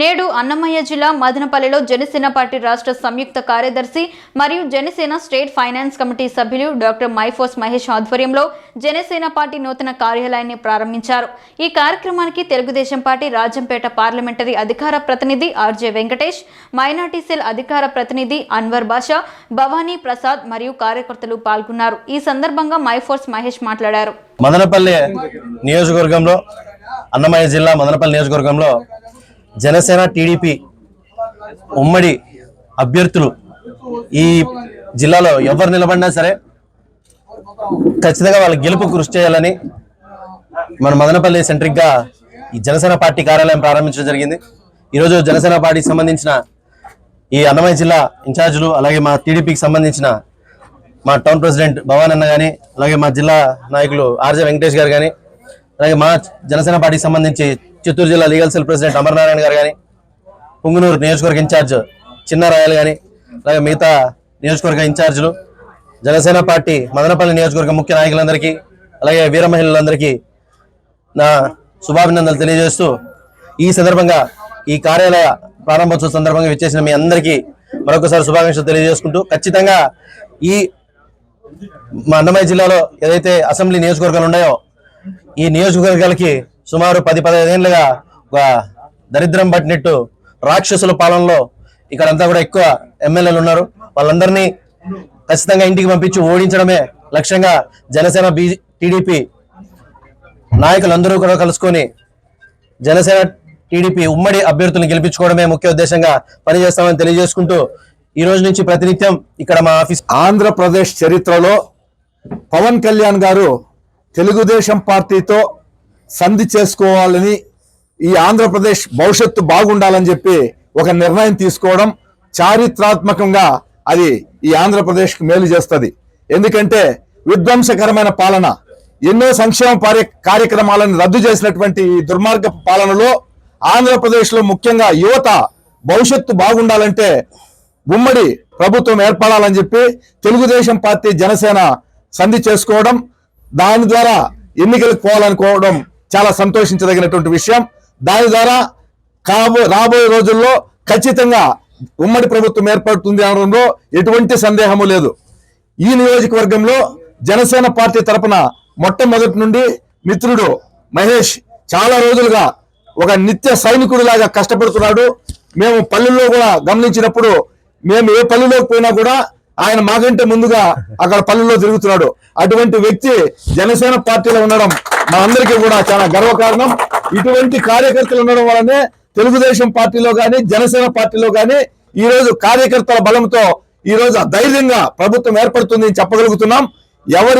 నేడు అన్నమయ్య జిల్లా మదనపల్లిలో జనసేన పార్టీ రాష్ట్ర సంయుక్త కార్యదర్శి మరియు జనసేన స్టేట్ ఫైనాన్స్ కమిటీ సభ్యులు డాక్టర్ మైఫోస్ మహేష్ ఆధ్వర్యంలో జనసేన పార్టీ నూతన కార్యాలయాన్ని ప్రారంభించారు. ఈ కార్యక్రమానికి తెలుగుదేశం పార్టీ రాజంపేట పార్లమెంటరీ అధికార ప్రతినిధి ఆర్జే వెంకటేష్ మైనార్టీ సెల్ అధికార ప్రతినిధి అన్వర్ బాషా భవానీ ప్రసాద్ మరియు కార్యకర్తలు పాల్గొన్నారు. ఈ సందర్భంగా మైఫోర్స్ మహేష్ మాట్లాడారు. మదనపల్లి నియోజకవర్గంలో అన్నమయ్య జిల్లా మదనపల్లి నియోజకవర్గంలో జనసేన టీడీపీ ఉమ్మడి అభ్యర్థులు ఈ జిల్లాలో ఎవరు నిలబడినా సరే ఖచ్చితంగా వాళ్ళ గెలుపు కృషి చేయాలని మన మదనపల్లి సెంట్రిక్గా ఈ జనసేన పార్టీ కార్యాలయం ప్రారంభించడం జరిగింది. ఈరోజు జనసేన పార్టీకి సంబంధించిన ఈ అన్నమయ్య జిల్లా ఇన్ఛార్జీలు అలాగే మా టీడీపీకి సంబంధించిన మా టౌన్ ప్రెసిడెంట్ భవాన్ అన్న కానీ అలాగే మా జిల్లా నాయకులు ఆర్జే వెంకటేష్ గారు కానీ అలాగే మా జనసేన పార్టీకి సంబంధించి చిత్తూరు జిల్లా లీగల్ సెల్ ప్రెసిడెంట్ అమర్నారాయణ గారు కానీ పుంగునూరు నియోజకవర్గ ఇన్ఛార్జ్ చిన్నారాయలు కానీ అలాగే మిగతా నియోజకవర్గ ఇన్ఛార్జీలు జనసేన పార్టీ మదనపల్లి నియోజకవర్గ ముఖ్య నాయకులందరికీ అలాగే వీర మహిళలందరికీ నా శుభాభినందనలు తెలియజేస్తూ ఈ సందర్భంగా ఈ కార్యాలయ ప్రారంభోత్సవ సందర్భంగా విచ్చేసిన మీ అందరికీ మరొకసారి శుభాకాంక్షలు తెలియజేసుకుంటూ ఖచ్చితంగా ఈ మా అన్నమయ్య జిల్లాలో ఏదైతే అసెంబ్లీ నియోజకవర్గాలు ఉన్నాయో ఈ నియోజకవర్గాలకి సుమారు పది పదిహేనేళ్ళుగా ఒక దరిద్రం పట్టినట్టు రాక్షసుల పాలనలో ఇక్కడంతా కూడా ఎక్కువ ఎమ్మెల్యేలు ఉన్నారు. వాళ్ళందరినీ ఖచ్చితంగా ఇంటికి పంపించి ఓడించడమే లక్ష్యంగా జనసేన బీ టీడీపీ నాయకులందరూ కూడా కలుసుకొని జనసేన టీడీపీ ఉమ్మడి అభ్యర్థులను గెలిపించుకోవడమే ముఖ్య ఉద్దేశంగా పనిచేస్తామని తెలియజేసుకుంటూ ఈ రోజు నుంచి ప్రతినిత్యం ఇక్కడ మా ఆఫీస్ ఆంధ్రప్రదేశ్ చరిత్రలో పవన్ కళ్యాణ్ గారు తెలుగుదేశం పార్టీతో సంధి చేసుకోవాలని ఈ ఆంధ్రప్రదేశ్ భవిష్యత్తు బాగుండాలని చెప్పి ఒక నిర్ణయం తీసుకోవడం చారిత్రాత్మకంగా అది ఈ ఆంధ్రప్రదేశ్కి మేలు చేస్తుంది. ఎందుకంటే విధ్వంసకరమైన పాలన ఎన్నో సంక్షేమ కార్య- కార్యక్రమాలను రద్దు చేసినటువంటి ఈ దుర్మార్గ పాలనలో ఆంధ్రప్రదేశ్లో ముఖ్యంగా యువత భవిష్యత్తు బాగుండాలంటే ఉమ్మడి ప్రభుత్వం ఏర్పడాలని చెప్పి తెలుగుదేశం పార్టీ జనసేన సంధి చేసుకోవడం దాని ద్వారా ఎన్నికలకు పోవాలనుకోవడం చాలా సంతోషించదగినటువంటి విషయం. దాని ద్వారా కాబో రాబోయే రోజుల్లో ఖచ్చితంగా ఉమ్మడి ప్రభుత్వం ఏర్పడుతుంది అనడంలో ఎటువంటి సందేహము లేదు. ఈ నియోజకవర్గంలో జనసేన పార్టీ తరపున మొట్టమొదటి నుండి మిత్రుడు మహేష్ చాలా రోజులుగా ఒక నిత్య సైనికుడిలాగా కష్టపడుతున్నాడు. మేము పల్లెల్లో కూడా గమనించినప్పుడు మేము ఏ పల్లెలోకి పోయినా కూడా ఆయన మాకంటే ముందుగా అక్కడ పల్లెల్లో తిరుగుతున్నాడు. అటువంటి వ్యక్తి జనసేన పార్టీలో ఉండడం మా అందరికీ కూడా చాలా గర్వకారణం. ఇటువంటి కార్యకర్తలు ఉండడం వల్లనే తెలుగుదేశం పార్టీలో గాని జనసేన పార్టీలో గాని ఈ రోజు కార్యకర్తల బలంతో ఈ రోజు ధైర్యంగా ప్రభుత్వం ఏర్పడుతుంది అని చెప్పగలుగుతున్నాం. ఎవరి